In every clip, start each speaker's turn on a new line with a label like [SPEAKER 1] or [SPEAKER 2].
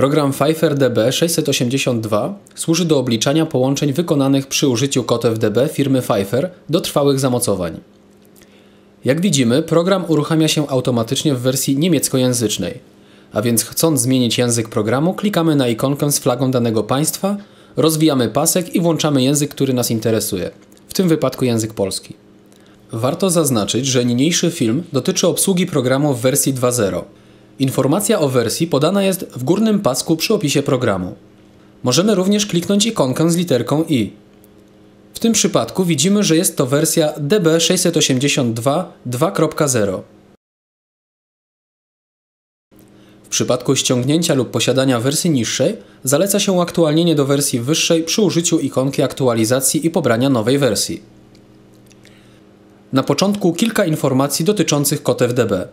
[SPEAKER 1] Program Pfeiffer DB 682 służy do obliczania połączeń wykonanych przy użyciu kotew DB firmy Pfeiffer do trwałych zamocowań. Jak widzimy, program uruchamia się automatycznie w wersji niemieckojęzycznej, a więc chcąc zmienić język programu, klikamy na ikonkę z flagą danego państwa, rozwijamy pasek i włączamy język, który nas interesuje, w tym wypadku język polski. Warto zaznaczyć, że niniejszy film dotyczy obsługi programu w wersji 2.0. Informacja o wersji podana jest w górnym pasku przy opisie programu. Możemy również kliknąć ikonkę z literką i. W tym przypadku widzimy, że jest to wersja DB682 2.0. W przypadku ściągnięcia lub posiadania wersji niższej zaleca się uaktualnienie do wersji wyższej przy użyciu ikonki aktualizacji i pobrania nowej wersji. Na początku kilka informacji dotyczących kotew DB.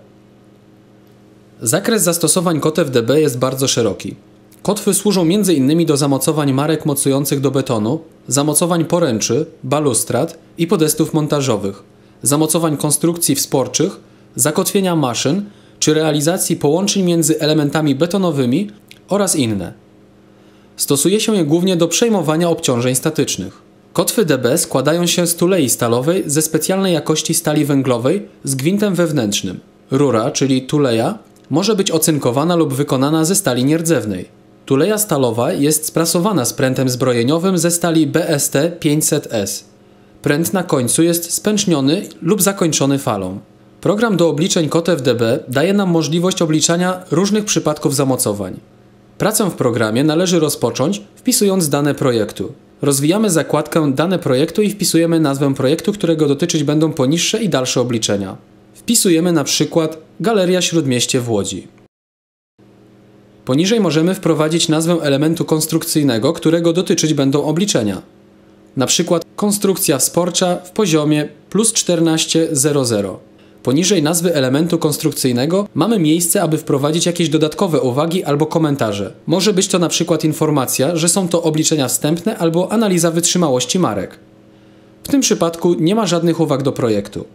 [SPEAKER 1] Zakres zastosowań kotew DB jest bardzo szeroki. Kotwy służą m.in. do zamocowań marek mocujących do betonu, zamocowań poręczy, balustrad i podestów montażowych, zamocowań konstrukcji wsporczych, zakotwienia maszyn czy realizacji połączeń między elementami betonowymi oraz inne. Stosuje się je głównie do przejmowania obciążeń statycznych. Kotwy DB składają się z tulei stalowej ze specjalnej jakości stali węglowej z gwintem wewnętrznym. Rura, czyli tuleja, może być ocynkowana lub wykonana ze stali nierdzewnej. Tuleja stalowa jest sprasowana z prętem zbrojeniowym ze stali BST 500S. Pręt na końcu jest spęczniony lub zakończony falą. Program do obliczeń kotew DB daje nam możliwość obliczania różnych przypadków zamocowań. Pracę w programie należy rozpocząć wpisując dane projektu. Rozwijamy zakładkę Dane projektu i wpisujemy nazwę projektu, którego dotyczyć będą poniższe i dalsze obliczenia. Wpisujemy na przykład Galeria Śródmieście w Łodzi. Poniżej możemy wprowadzić nazwę elementu konstrukcyjnego, którego dotyczyć będą obliczenia. Na przykład konstrukcja sporcza w poziomie plus 1400. Poniżej nazwy elementu konstrukcyjnego mamy miejsce, aby wprowadzić jakieś dodatkowe uwagi albo komentarze. Może być to na przykład informacja, że są to obliczenia wstępne albo analiza wytrzymałości marek. W tym przypadku nie ma żadnych uwag do projektu.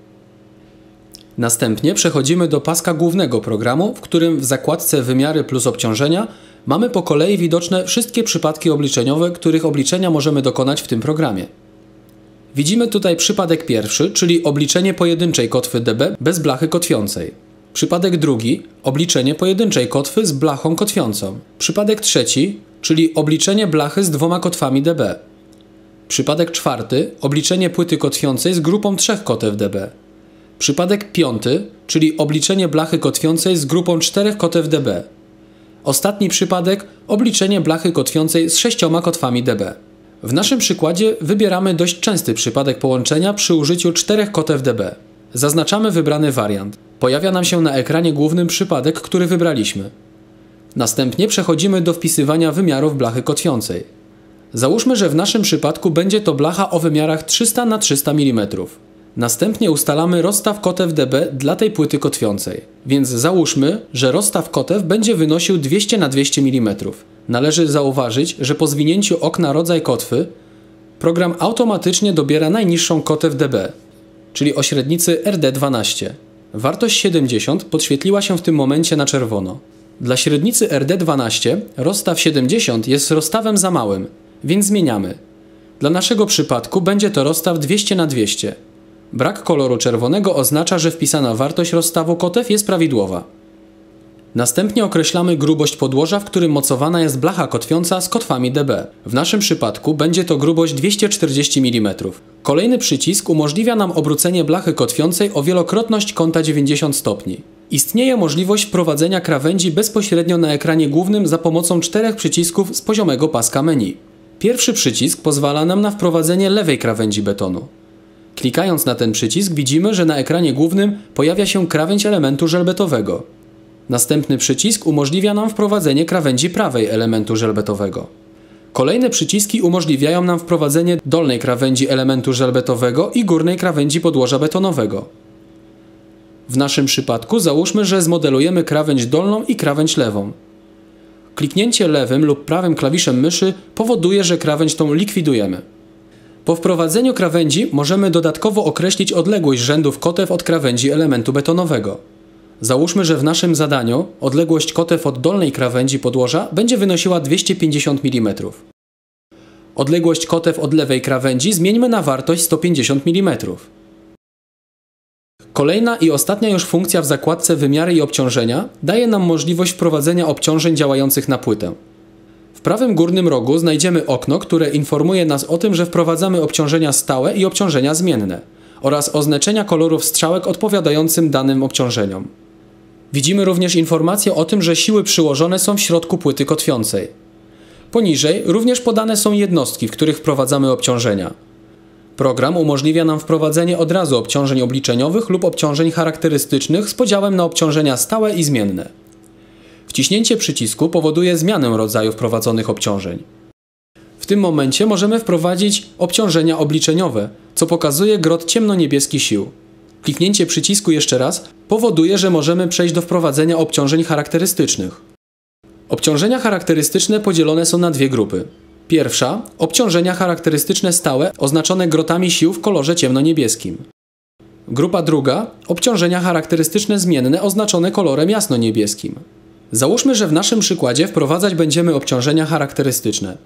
[SPEAKER 1] Następnie przechodzimy do paska głównego programu, w którym w zakładce wymiary plus obciążenia mamy po kolei widoczne wszystkie przypadki obliczeniowe, których obliczenia możemy dokonać w tym programie. Widzimy tutaj przypadek pierwszy, czyli obliczenie pojedynczej kotwy dB bez blachy kotwiącej. Przypadek drugi, obliczenie pojedynczej kotwy z blachą kotwiącą. Przypadek trzeci, czyli obliczenie blachy z dwoma kotwami dB. Przypadek czwarty, obliczenie płyty kotwiącej z grupą trzech kotew dB. Przypadek piąty, czyli obliczenie blachy kotwiącej z grupą czterech kotew dB. Ostatni przypadek, obliczenie blachy kotwiącej z sześcioma kotwami dB. W naszym przykładzie wybieramy dość częsty przypadek połączenia przy użyciu czterech kotew dB. Zaznaczamy wybrany wariant. Pojawia nam się na ekranie głównym przypadek, który wybraliśmy. Następnie przechodzimy do wpisywania wymiarów blachy kotwiącej. Załóżmy, że w naszym przypadku będzie to blacha o wymiarach 300 na 300 mm. Następnie ustalamy rozstaw kotew dB dla tej płyty kotwiącej. Więc załóżmy, że rozstaw kotew będzie wynosił 200 na 200 mm. Należy zauważyć, że po zwinięciu okna rodzaj kotwy program automatycznie dobiera najniższą kotew dB, czyli o średnicy RD12. Wartość 70 podświetliła się w tym momencie na czerwono. Dla średnicy RD12 rozstaw 70 jest rozstawem za małym, więc zmieniamy. Dla naszego przypadku będzie to rozstaw 200 na 200. Brak koloru czerwonego oznacza, że wpisana wartość rozstawu kotew jest prawidłowa. Następnie określamy grubość podłoża, w którym mocowana jest blacha kotwiąca z kotwami dB. W naszym przypadku będzie to grubość 240 mm. Kolejny przycisk umożliwia nam obrócenie blachy kotwiącej o wielokrotność kąta 90 stopni. Istnieje możliwość wprowadzenia krawędzi bezpośrednio na ekranie głównym za pomocą czterech przycisków z poziomego paska menu. Pierwszy przycisk pozwala nam na wprowadzenie lewej krawędzi betonu. Klikając na ten przycisk widzimy, że na ekranie głównym pojawia się krawędź elementu żelbetowego. Następny przycisk umożliwia nam wprowadzenie krawędzi prawej elementu żelbetowego. Kolejne przyciski umożliwiają nam wprowadzenie dolnej krawędzi elementu żelbetowego i górnej krawędzi podłoża betonowego. W naszym przypadku załóżmy, że zmodelujemy krawędź dolną i krawędź lewą. Kliknięcie lewym lub prawym klawiszem myszy powoduje, że krawędź tą likwidujemy. Po wprowadzeniu krawędzi możemy dodatkowo określić odległość rzędów kotew od krawędzi elementu betonowego. Załóżmy, że w naszym zadaniu odległość kotew od dolnej krawędzi podłoża będzie wynosiła 250 mm. Odległość kotew od lewej krawędzi zmieńmy na wartość 150 mm. Kolejna i ostatnia już funkcja w zakładce wymiary i obciążenia daje nam możliwość wprowadzenia obciążeń działających na płytę. Prawym górnym rogu znajdziemy okno, które informuje nas o tym, że wprowadzamy obciążenia stałe i obciążenia zmienne oraz oznaczenia kolorów strzałek odpowiadającym danym obciążeniom. Widzimy również informację o tym, że siły przyłożone są w środku płyty kotwiącej. Poniżej również podane są jednostki, w których wprowadzamy obciążenia. Program umożliwia nam wprowadzenie od razu obciążeń obliczeniowych lub obciążeń charakterystycznych z podziałem na obciążenia stałe i zmienne. Wciśnięcie przycisku powoduje zmianę rodzaju wprowadzonych obciążeń. W tym momencie możemy wprowadzić obciążenia obliczeniowe, co pokazuje grot ciemno-niebieski sił. Kliknięcie przycisku jeszcze raz powoduje, że możemy przejść do wprowadzenia obciążeń charakterystycznych. Obciążenia charakterystyczne podzielone są na dwie grupy. Pierwsza obciążenia charakterystyczne stałe oznaczone grotami sił w kolorze ciemno-niebieskim. Grupa druga obciążenia charakterystyczne zmienne oznaczone kolorem jasno-niebieskim. Załóżmy, że w naszym przykładzie wprowadzać będziemy obciążenia charakterystyczne.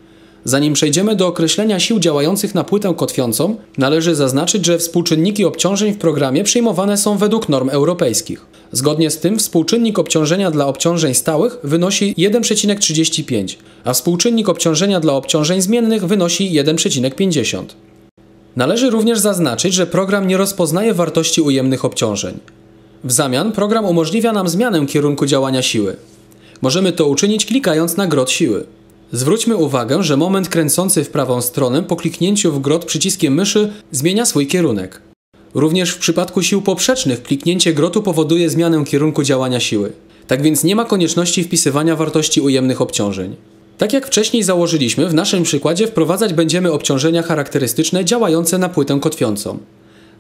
[SPEAKER 1] Zanim przejdziemy do określenia sił działających na płytę kotwiącą, należy zaznaczyć, że współczynniki obciążeń w programie przyjmowane są według norm europejskich. Zgodnie z tym współczynnik obciążenia dla obciążeń stałych wynosi 1,35, a współczynnik obciążenia dla obciążeń zmiennych wynosi 1,50. Należy również zaznaczyć, że program nie rozpoznaje wartości ujemnych obciążeń. W zamian program umożliwia nam zmianę kierunku działania siły. Możemy to uczynić klikając na grot siły. Zwróćmy uwagę, że moment kręcący w prawą stronę po kliknięciu w grot przyciskiem myszy zmienia swój kierunek. Również w przypadku sił poprzecznych kliknięcie grotu powoduje zmianę kierunku działania siły. Tak więc nie ma konieczności wpisywania wartości ujemnych obciążeń. Tak jak wcześniej założyliśmy, w naszym przykładzie wprowadzać będziemy obciążenia charakterystyczne działające na płytę kotwiącą.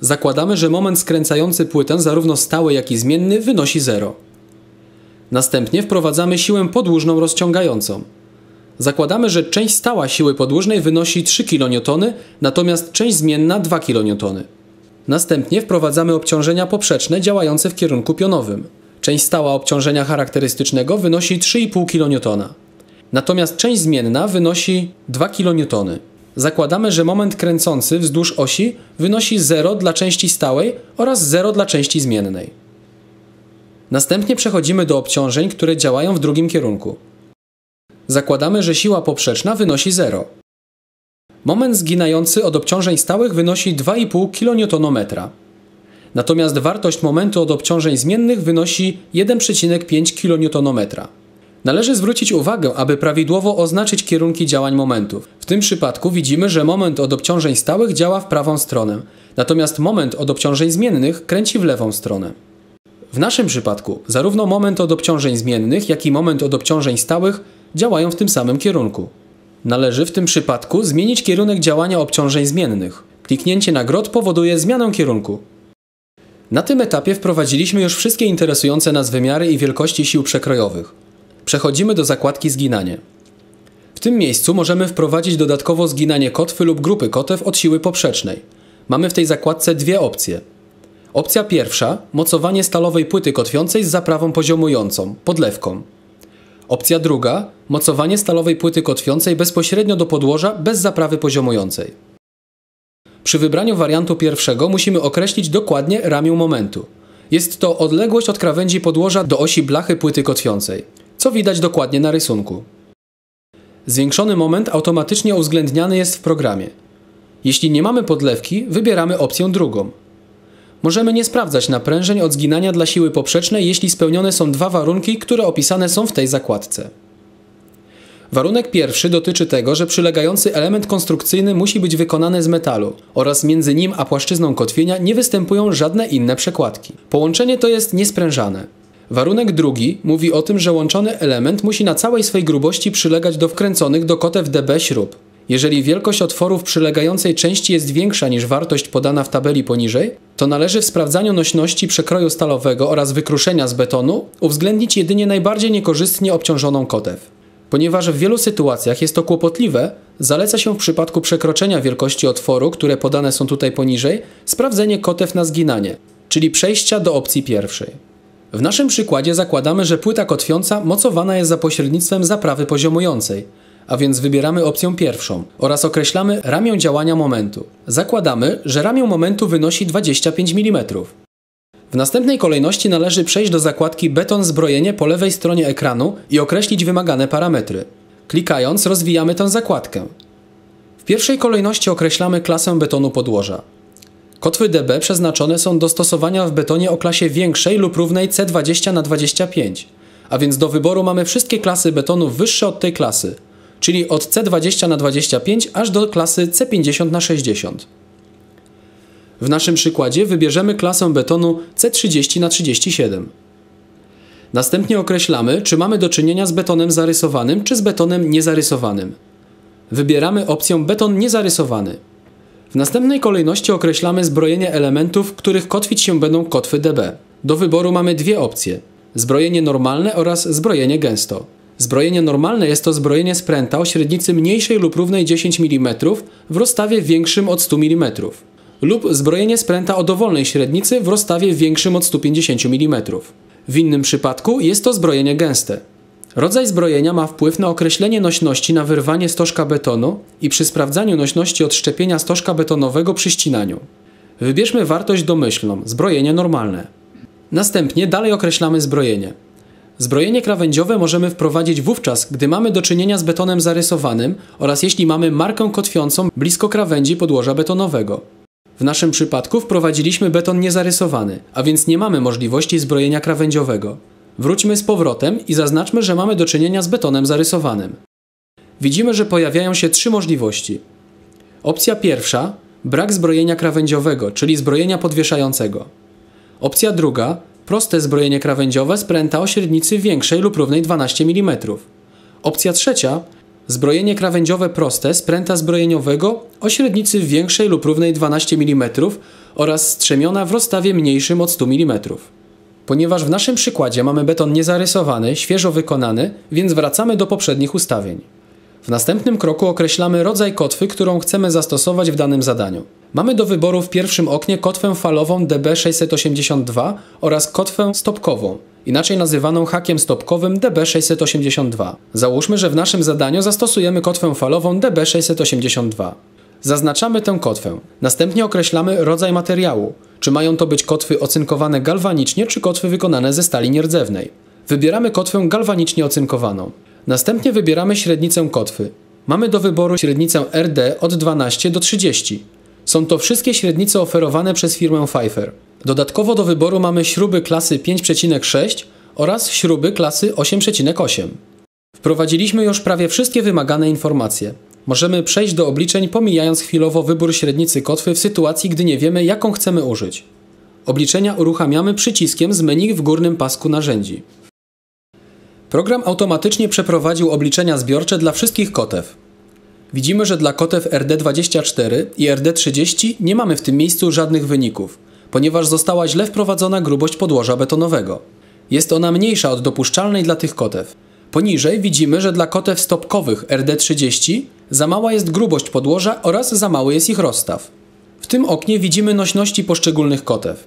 [SPEAKER 1] Zakładamy, że moment skręcający płytę zarówno stały jak i zmienny wynosi 0. Następnie wprowadzamy siłę podłużną rozciągającą. Zakładamy, że część stała siły podłużnej wynosi 3 kN, natomiast część zmienna 2 kN. Następnie wprowadzamy obciążenia poprzeczne działające w kierunku pionowym. Część stała obciążenia charakterystycznego wynosi 3,5 kN. Natomiast część zmienna wynosi 2 kN. Zakładamy, że moment kręcący wzdłuż osi wynosi 0 dla części stałej oraz 0 dla części zmiennej. Następnie przechodzimy do obciążeń, które działają w drugim kierunku. Zakładamy, że siła poprzeczna wynosi 0. Moment zginający od obciążeń stałych wynosi 2,5 kN. Natomiast wartość momentu od obciążeń zmiennych wynosi 1,5 kN. Należy zwrócić uwagę, aby prawidłowo oznaczyć kierunki działań momentów. W tym przypadku widzimy, że moment od obciążeń stałych działa w prawą stronę, natomiast moment od obciążeń zmiennych kręci w lewą stronę. W naszym przypadku zarówno moment od obciążeń zmiennych, jak i moment od obciążeń stałych działają w tym samym kierunku. Należy w tym przypadku zmienić kierunek działania obciążeń zmiennych. Kliknięcie na grot powoduje zmianę kierunku. Na tym etapie wprowadziliśmy już wszystkie interesujące nas wymiary i wielkości sił przekrojowych. Przechodzimy do zakładki Zginanie. W tym miejscu możemy wprowadzić dodatkowo zginanie kotwy lub grupy kotew od siły poprzecznej. Mamy w tej zakładce dwie opcje. Opcja pierwsza mocowanie stalowej płyty kotwiącej z zaprawą poziomującą, podlewką. Opcja druga mocowanie stalowej płyty kotwiącej bezpośrednio do podłoża bez zaprawy poziomującej. Przy wybraniu wariantu pierwszego musimy określić dokładnie ramię momentu. Jest to odległość od krawędzi podłoża do osi blachy płyty kotwiącej, co widać dokładnie na rysunku. Zwiększony moment automatycznie uwzględniany jest w programie. Jeśli nie mamy podlewki, wybieramy opcję drugą. Możemy nie sprawdzać naprężeń od zginania dla siły poprzecznej, jeśli spełnione są dwa warunki, które opisane są w tej zakładce. Warunek pierwszy dotyczy tego, że przylegający element konstrukcyjny musi być wykonany z metalu oraz między nim a płaszczyzną kotwienia nie występują żadne inne przekładki. Połączenie to jest niesprężane. Warunek drugi mówi o tym, że łączony element musi na całej swej grubości przylegać do wkręconych do kotew DB śrub. Jeżeli wielkość otworów przylegającej części jest większa niż wartość podana w tabeli poniżej, to należy w sprawdzaniu nośności przekroju stalowego oraz wykruszenia z betonu uwzględnić jedynie najbardziej niekorzystnie obciążoną kotew. Ponieważ w wielu sytuacjach jest to kłopotliwe, zaleca się w przypadku przekroczenia wielkości otworu, które podane są tutaj poniżej, sprawdzenie kotew na zginanie, czyli przejścia do opcji pierwszej. W naszym przykładzie zakładamy, że płyta kotwiąca mocowana jest za pośrednictwem zaprawy poziomującej, a więc wybieramy opcję pierwszą oraz określamy ramię działania momentu. Zakładamy, że ramię momentu wynosi 25 mm. W następnej kolejności należy przejść do zakładki Beton zbrojenie po lewej stronie ekranu i określić wymagane parametry. Klikając rozwijamy tę zakładkę. W pierwszej kolejności określamy klasę betonu podłoża. Kotwy DB przeznaczone są do stosowania w betonie o klasie większej lub równej C20 na 25, a więc do wyboru mamy wszystkie klasy betonu wyższe od tej klasy, czyli od C20 na 25 aż do klasy C50 na 60. W naszym przykładzie wybierzemy klasę betonu C30 na 37. Następnie określamy, czy mamy do czynienia z betonem zarysowanym, czy z betonem niezarysowanym. Wybieramy opcję beton niezarysowany. W następnej kolejności określamy zbrojenie elementów, których kotwić się będą kotwy DB. Do wyboru mamy dwie opcje: zbrojenie normalne oraz zbrojenie gęsto. Zbrojenie normalne jest to zbrojenie spręta o średnicy mniejszej lub równej 10 mm w rozstawie większym od 100 mm lub zbrojenie spręta o dowolnej średnicy w rozstawie większym od 150 mm. W innym przypadku jest to zbrojenie gęste. Rodzaj zbrojenia ma wpływ na określenie nośności na wyrwanie stożka betonu i przy sprawdzaniu nośności odszczepienia stożka betonowego przy ścinaniu. Wybierzmy wartość domyślną, zbrojenie normalne. Następnie dalej określamy zbrojenie. Zbrojenie krawędziowe możemy wprowadzić wówczas, gdy mamy do czynienia z betonem zarysowanym oraz jeśli mamy markę kotwiącą blisko krawędzi podłoża betonowego. W naszym przypadku wprowadziliśmy beton niezarysowany, a więc nie mamy możliwości zbrojenia krawędziowego. Wróćmy z powrotem i zaznaczmy, że mamy do czynienia z betonem zarysowanym. Widzimy, że pojawiają się trzy możliwości. Opcja pierwsza brak zbrojenia krawędziowego, czyli zbrojenia podwieszającego. Opcja druga proste zbrojenie krawędziowe z pręta o średnicy większej lub równej 12 mm. Opcja trzecia zbrojenie krawędziowe proste z pręta zbrojeniowego o średnicy większej lub równej 12 mm oraz strzemiona w rozstawie mniejszym od 100 mm. Ponieważ w naszym przykładzie mamy beton niezarysowany, świeżo wykonany, więc wracamy do poprzednich ustawień. W następnym kroku określamy rodzaj kotwy, którą chcemy zastosować w danym zadaniu. Mamy do wyboru w pierwszym oknie kotwę falową DB682 oraz kotwę stopkową, inaczej nazywaną hakiem stopkowym DB682. Załóżmy, że w naszym zadaniu zastosujemy kotwę falową DB682. Zaznaczamy tę kotwę. Następnie określamy rodzaj materiału. Czy mają to być kotwy ocynkowane galwanicznie, czy kotwy wykonane ze stali nierdzewnej. Wybieramy kotwę galwanicznie ocynkowaną. Następnie wybieramy średnicę kotwy. Mamy do wyboru średnicę RD od 12 do 30. Są to wszystkie średnice oferowane przez firmę Pfeiffer. Dodatkowo do wyboru mamy śruby klasy 5,6 oraz śruby klasy 8,8. Wprowadziliśmy już prawie wszystkie wymagane informacje. Możemy przejść do obliczeń, pomijając chwilowo wybór średnicy kotwy w sytuacji, gdy nie wiemy, jaką chcemy użyć. Obliczenia uruchamiamy przyciskiem z menu w górnym pasku narzędzi. Program automatycznie przeprowadził obliczenia zbiorcze dla wszystkich kotew. Widzimy, że dla kotew RD24 i RD30 nie mamy w tym miejscu żadnych wyników, ponieważ została źle wprowadzona grubość podłoża betonowego. Jest ona mniejsza od dopuszczalnej dla tych kotew. Poniżej widzimy, że dla kotew stopkowych RD30 za mała jest grubość podłoża oraz za mały jest ich rozstaw. W tym oknie widzimy nośności poszczególnych kotew.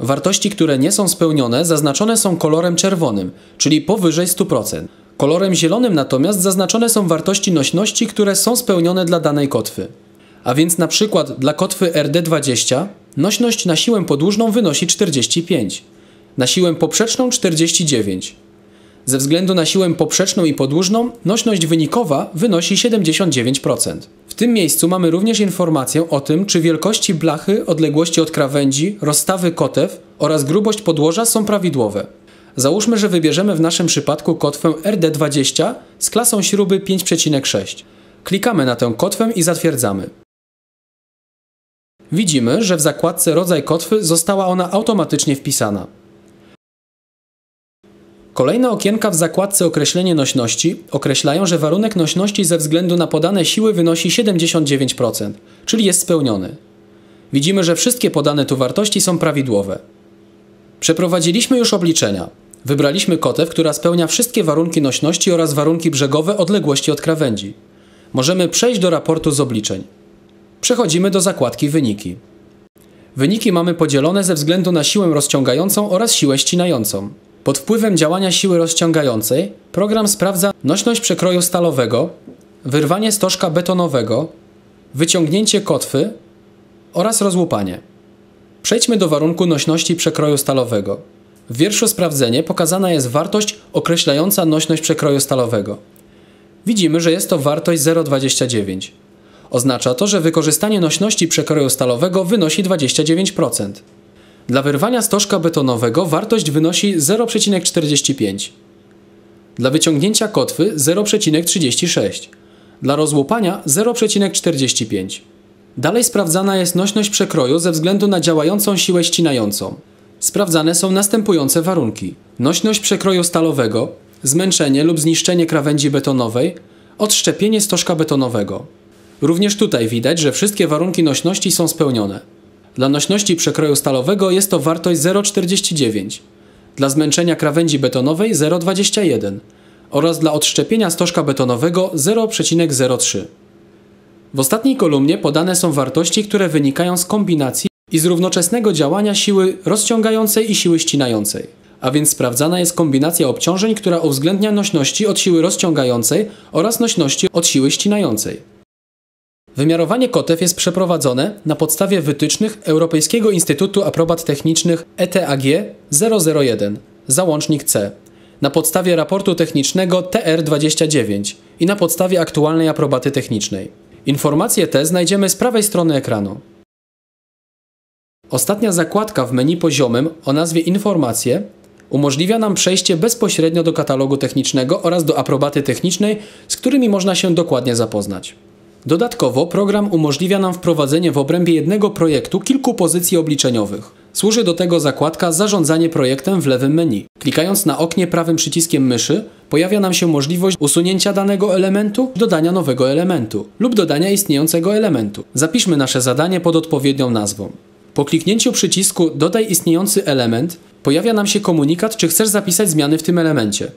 [SPEAKER 1] Wartości, które nie są spełnione, zaznaczone są kolorem czerwonym, czyli powyżej 100%. Kolorem zielonym natomiast zaznaczone są wartości nośności, które są spełnione dla danej kotwy. A więc na przykład dla kotwy RD20 nośność na siłę podłużną wynosi 45, na siłę poprzeczną 49, ze względu na siłę poprzeczną i podłużną nośność wynikowa wynosi 79%. W tym miejscu mamy również informację o tym, czy wielkości blachy, odległości od krawędzi, rozstawy kotew oraz grubość podłoża są prawidłowe. Załóżmy, że wybierzemy w naszym przypadku kotwę RD20 z klasą śruby 5,6. Klikamy na tę kotwę i zatwierdzamy. Widzimy, że w zakładce rodzaj kotwy została ona automatycznie wpisana. Kolejne okienka w zakładce określenie nośności określają, że warunek nośności ze względu na podane siły wynosi 79%, czyli jest spełniony. Widzimy, że wszystkie podane tu wartości są prawidłowe. Przeprowadziliśmy już obliczenia. Wybraliśmy kotew, która spełnia wszystkie warunki nośności oraz warunki brzegowe odległości od krawędzi. Możemy przejść do raportu z obliczeń. Przechodzimy do zakładki wyniki. Wyniki mamy podzielone ze względu na siłę rozciągającą oraz siłę ścinającą. Pod wpływem działania siły rozciągającej program sprawdza nośność przekroju stalowego, wyrwanie stożka betonowego, wyciągnięcie kotwy oraz rozłupanie. Przejdźmy do warunku nośności przekroju stalowego. W wierszu sprawdzenie pokazana jest wartość określająca nośność przekroju stalowego. Widzimy, że jest to wartość 0,29. Oznacza to, że wykorzystanie nośności przekroju stalowego wynosi 29%. Dla wyrwania stożka betonowego wartość wynosi 0,45. Dla wyciągnięcia kotwy 0,36. Dla rozłupania 0,45. Dalej sprawdzana jest nośność przekroju ze względu na działającą siłę ścinającą. Sprawdzane są następujące warunki. Nośność przekroju stalowego, zmęczenie lub zniszczenie krawędzi betonowej, odszczepienie stożka betonowego. Również tutaj widać, że wszystkie warunki nośności są spełnione. Dla nośności przekroju stalowego jest to wartość 0,49, dla zmęczenia krawędzi betonowej 0,21 oraz dla odszczepienia stożka betonowego 0,03. W ostatniej kolumnie podane są wartości, które wynikają z kombinacji i z równoczesnego działania siły rozciągającej i siły ścinającej. A więc sprawdzana jest kombinacja obciążeń, która uwzględnia nośności od siły rozciągającej oraz nośności od siły ścinającej. Wymiarowanie kotew jest przeprowadzone na podstawie wytycznych Europejskiego Instytutu Aprobat Technicznych ETAG 001, załącznik C, na podstawie raportu technicznego TR29 i na podstawie aktualnej aprobaty technicznej. Informacje te znajdziemy z prawej strony ekranu. Ostatnia zakładka w menu poziomym o nazwie Informacje umożliwia nam przejście bezpośrednio do katalogu technicznego oraz do aprobaty technicznej, z którymi można się dokładnie zapoznać. Dodatkowo program umożliwia nam wprowadzenie w obrębie jednego projektu kilku pozycji obliczeniowych. Służy do tego zakładka Zarządzanie projektem w lewym menu. Klikając na oknie prawym przyciskiem myszy, pojawia nam się możliwość usunięcia danego elementu, dodania nowego elementu lub dodania istniejącego elementu. Zapiszmy nasze zadanie pod odpowiednią nazwą. Po kliknięciu przycisku Dodaj istniejący element, pojawia nam się komunikat, czy chcesz zapisać zmiany w tym elemencie.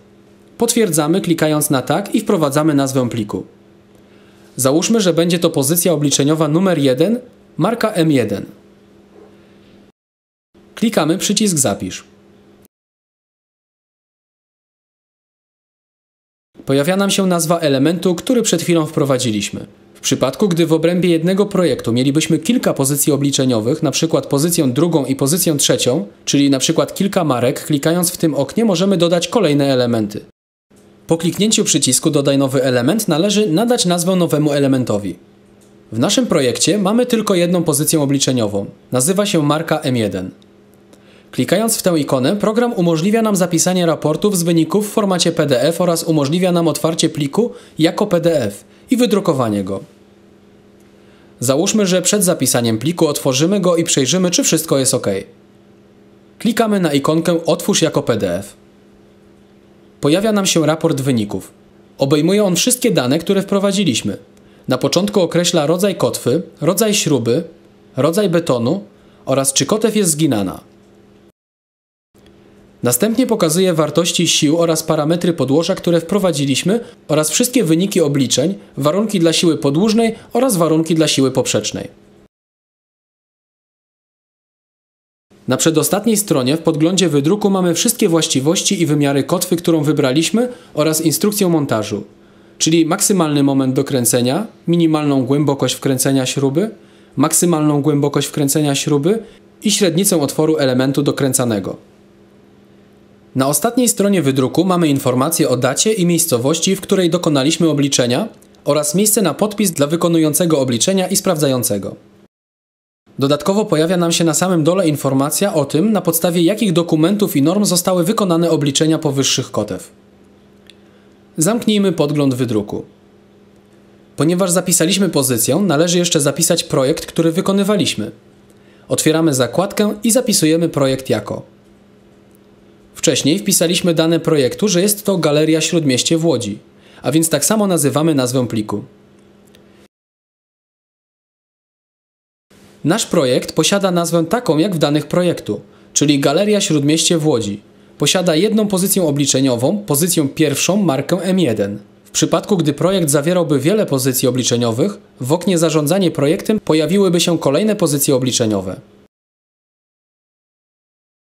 [SPEAKER 1] Potwierdzamy klikając na tak i wprowadzamy nazwę pliku. Załóżmy, że będzie to pozycja obliczeniowa numer 1, marka M1. Klikamy przycisk Zapisz. Pojawia nam się nazwa elementu, który przed chwilą wprowadziliśmy. W przypadku, gdy w obrębie jednego projektu mielibyśmy kilka pozycji obliczeniowych, np. pozycję drugą i pozycję trzecią, czyli np. kilka marek, klikając w tym oknie możemy dodać kolejne elementy. Po kliknięciu przycisku Dodaj nowy element należy nadać nazwę nowemu elementowi. W naszym projekcie mamy tylko jedną pozycję obliczeniową. Nazywa się marka M1. Klikając w tę ikonę, program umożliwia nam zapisanie raportów z wyników w formacie PDF oraz umożliwia nam otwarcie pliku jako PDF i wydrukowanie go. Załóżmy, że przed zapisaniem pliku otworzymy go i przejrzymy, czy wszystko jest ok. Klikamy na ikonkę Otwórz jako PDF pojawia nam się raport wyników. Obejmuje on wszystkie dane, które wprowadziliśmy. Na początku określa rodzaj kotwy, rodzaj śruby, rodzaj betonu oraz czy kotew jest zginana. Następnie pokazuje wartości sił oraz parametry podłoża, które wprowadziliśmy oraz wszystkie wyniki obliczeń, warunki dla siły podłużnej oraz warunki dla siły poprzecznej. Na przedostatniej stronie w podglądzie wydruku mamy wszystkie właściwości i wymiary kotwy, którą wybraliśmy oraz instrukcję montażu, czyli maksymalny moment dokręcenia, minimalną głębokość wkręcenia śruby, maksymalną głębokość wkręcenia śruby i średnicę otworu elementu dokręcanego. Na ostatniej stronie wydruku mamy informacje o dacie i miejscowości, w której dokonaliśmy obliczenia oraz miejsce na podpis dla wykonującego obliczenia i sprawdzającego. Dodatkowo pojawia nam się na samym dole informacja o tym, na podstawie jakich dokumentów i norm zostały wykonane obliczenia powyższych kotew. Zamknijmy podgląd wydruku. Ponieważ zapisaliśmy pozycję, należy jeszcze zapisać projekt, który wykonywaliśmy. Otwieramy zakładkę i zapisujemy projekt jako. Wcześniej wpisaliśmy dane projektu, że jest to Galeria Śródmieście w Łodzi, a więc tak samo nazywamy nazwę pliku. Nasz projekt posiada nazwę taką jak w danych projektu, czyli Galeria Śródmieście w Łodzi. Posiada jedną pozycję obliczeniową, pozycję pierwszą, markę M1. W przypadku, gdy projekt zawierałby wiele pozycji obliczeniowych, w oknie Zarządzanie projektem pojawiłyby się kolejne pozycje obliczeniowe.